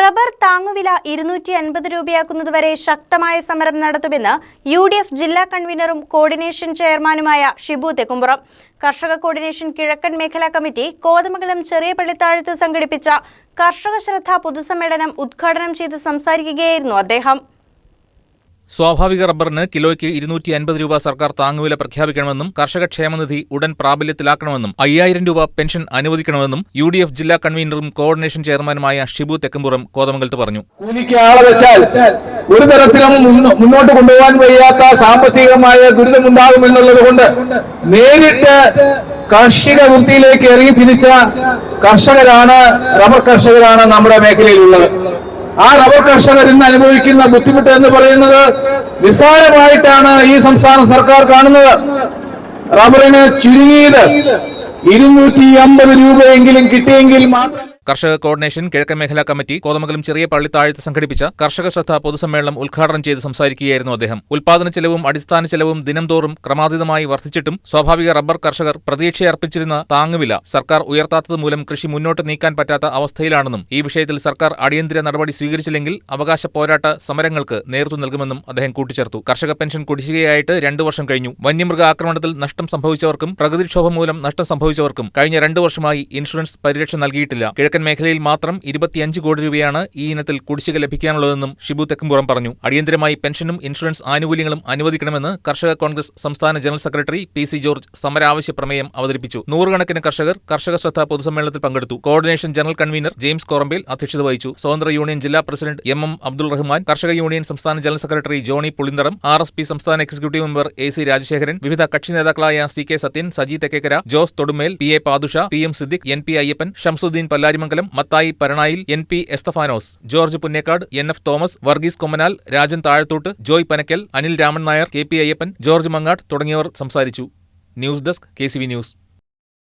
Rubber താങ്ങുവില ഇരുന്നൂറ്റി അൻപത് രൂപയാക്കുന്നതുവരെ ശക്തമായ സമരം നടത്തുമെന്ന് യു ഡി എഫ് ജില്ലാ കൺവീനറും കോർഡിനേഷൻ ചെയർമാനുമായ ഷിബു തെക്കുംപുറം. കർഷക കോർഡിനേഷൻ കിഴക്കൻ മേഖലാ കമ്മിറ്റി കോതമംഗലം ചെറിയ പള്ളിത്താഴത്ത് സംഘടിപ്പിച്ച കർഷക ശ്രദ്ധ പൊതുസമ്മേളനം ഉദ്ഘാടനം ചെയ്ത് സംസാരിക്കുകയായിരുന്നു അദ്ദേഹം. സ്വാഭാവിക റബ്ബറിന് കിലോയ്ക്ക് ഇരുന്നൂറ്റി അൻപത് രൂപ സർക്കാർ താങ്ങുവില പ്രഖ്യാപിക്കണമെന്നും കർഷക ക്ഷേമനിധി ഉടൻ പ്രാബല്യത്തിലാക്കണമെന്നും അയ്യായിരം രൂപ പെൻഷൻ അനുവദിക്കണമെന്നും യു ഡി എഫ് ജില്ലാ കൺവീനറും കോർഡിനേഷൻ ചെയർമാനുമായ ഷിബു തെക്കുംപുറം കോതമംഗലത്ത് പറഞ്ഞു. കൂലിക്ക് ആളെ വെച്ചാൽ ഒരു തരത്തിലും മുന്നോട്ട് കൊണ്ടുപോകാൻ വയ്യാത്ത സാമ്പത്തികമായ ദുരിതമുണ്ടാകുമെന്നുള്ളത് കൊണ്ട് നേരിട്ട് കാർഷിക വൃത്തിയിലേക്ക് ഇറങ്ങി തിരിച്ച കർഷകരാണ് റബ്ബർ കർഷകരാണ് നമ്മുടെ മേഖലയിലുള്ളത്. ആ റബ്ബർ കർഷകർ ഇന്ന് അനുഭവിക്കുന്ന ബുദ്ധിമുട്ട് എന്ന് പറയുന്നത് നിസ്സാരമായിട്ടാണ് ഈ സംസ്ഥാന സർക്കാർ കാണുന്നത്. റബ്ബറിന് ചുരുങ്ങിയത് ഇരുന്നൂറ്റി അമ്പത് രൂപയെങ്കിലും കിട്ടിയെങ്കിൽ മാത്രം കർഷക കോർഡിനേഷൻ കിഴക്കൻ മേഖലാ കമ്മിറ്റി കോതമംഗലം ചെറിയ പള്ളിത്താഴത്ത് സംഘടിപ്പിച്ച കർഷക ശ്രദ്ധ പൊതുസമ്മേളനം ഉദ്ഘാടനം ചെയ്ത് സംസാരിക്കുകയായിരുന്നു അദ്ദേഹം. ഉൽപാദന ചെലവും അടിസ്ഥാന ചെലവും ദിനംതോറും ക്രമാതീതമായി വർദ്ധിച്ചിട്ടും സ്വാഭാവിക റബ്ബർ കർഷകർ പ്രതീക്ഷയർപ്പിച്ചിരുന്ന താങ്ങുവില സർക്കാർ ഉയർത്താത്തത് മൂലം കൃഷി മുന്നോട്ട് നീക്കാൻ പറ്റാത്ത അവസ്ഥയിലാണെന്നും ഈ വിഷയത്തിൽ സർക്കാർ അടിയന്തര നടപടി സ്വീകരിച്ചില്ലെങ്കിൽ അവകാശ പോരാട്ട സമരങ്ങൾക്ക് നേതൃത്വം നൽകുമെന്നും അദ്ദേഹം കൂട്ടിച്ചേർത്തു. കർഷക പെൻഷൻ കുടിശ്ശികയായിട്ട് രണ്ടു വർഷം കഴിഞ്ഞു. വന്യമൃഗ ആക്രമണത്തിൽ നഷ്ടം സംഭവിച്ചവർക്കും പ്രകൃതിക്ഷോഭം മൂലം നഷ്ടം സംഭവിച്ചവർക്കും കഴിഞ്ഞ രണ്ട് വർഷമായി ഇൻഷുറൻസ് പരിരക്ഷ നൽകിയിട്ടില്ല. കിഴക്കൻ മേഖലയിൽ മാത്രം ഇരുപത്തിയഞ്ച് കോടി രൂപയാണ് ഈ ഇനത്തിൽ കുടിശ്ശിക ലഭിക്കാനുള്ളതെന്നും ഷിബു തെക്കുംപുറം പറഞ്ഞു. അടിയന്തരമായി പെൻഷനും ഇൻഷുറൻസ് ആനുകൂല്യങ്ങളും അനുവദിക്കണമെന്ന് കർഷക കോൺഗ്രസ് സംസ്ഥാന general secretary P C George സമരാവശ്യ പ്രമേയം അവതരിപ്പിച്ചു. നൂറുകണക്കിന് കർഷകർ കർഷക ശ്രദ്ധ പൊതുസമ്മേളനത്തിൽ പങ്കെടുത്തു. Coordination general convener James Korampel അധ്യക്ഷത വഹിച്ചു. സ്വതന്ത്ര യൂണിയൻ ജില്ലാ president M M Abdul Rahman കർഷക യൂണിയൻ സംസ്ഥാന general secretary Johnny Pulintharam R S P സംസ്ഥാന executive member A C Rajasekharan വിവിധ കക്ഷി നേതാക്കളായ C K Sathyan Saji Thekkekkara Jose Thodumel P A Padusha P M Siddique N P Ayyappan Shamsuddin Pallarimangalam Mathai Paranayil N P Esthafanos George Punnekkad N F Thomas Varghese Kommanal Rajan Thazhathott Joy Panakkal Anil Raman Nair K P Ayyappan George Mangad തുടങ്ങിയവർ സംസാരിച്ചു. News desk K news.